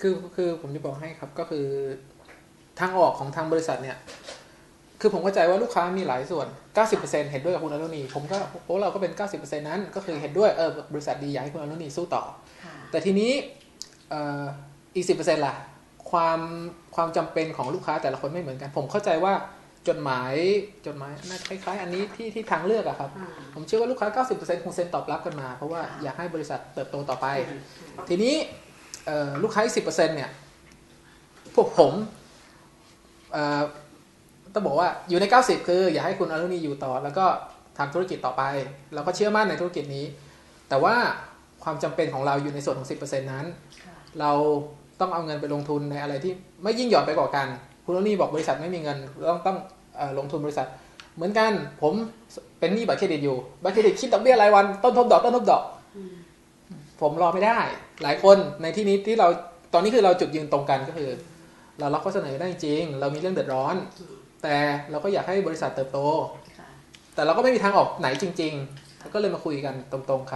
คือคือผมจะบอกให้ครับก็คือทางออกของทางบริษัทเนี่ย คือผมเข้าใจว่าลูกค้ามีหลายส่วน 90%เห็นด้วยกับคุณอรุณี ผมก็พวกเราก็เป็น 90%นั้น ก็คือเห็นด้วยเออบริษัทดีอยากให้คุณอรุณีสู้ต่อค่ะแต่ทีนี้เอ่ออีกสิล่ะ ความความจำเป็นของลูกค้าแต่ละคนไม่เหมือนกัน ผมเข้าใจว่าจดหมายจดหมายน่าจะคล้ายๆ อันนี้ที่ที่ทางเลือกอะครับอ่าผมเชื่อว่าลูกค้า 90%คงเซ็นตอบรับกันมา เพราะว่าอยากให้บริษัทเติบโตต่อไป ทีนี้เอ่อ ลูกค้าอีกสิเนี่ย พวกผมเอ่อต้องบอกว่าอยู่ใน 90 คือ อยากให้คุณอรุณีอยู่ต่อ แล้วก็ทำธุรกิจต่อไป เราก็เชื่อมั่นในธุรกิจนี้ แต่ว่าความจำเป็นของเราอยู่ในส่วนของ 10%นั้นค่ะเราต้องเอาเงินไปลงทุนในอะไรที่ไม่ยิ่งหย่อนไปกว่ากัน คุณโรนี่บอกบริษัทไม่มีเงินต้องต้องเอ่อลงทุนบริษัท เหมือนกันผมเป็นหนี้บัตรเครดิตอยู่บัตรเครดิตคิดดอกเบี้ยรายวันต้นทบดอกต้นทบดอกอืม ผมรอไม่ได้ หลายคนในที่นี้ที่เราตอนนี้คือเราจุดยืนตรงกันก็คือ เรารับข้อเสนอได้จริง เรามีเรื่องเดือดร้อน แต่เราก็อยากให้บริษัทเติบโตค่ะแต่เราก็ไม่มีทางออกไหนจริง ๆ ก็เลยมาคุยกันตรงๆครับ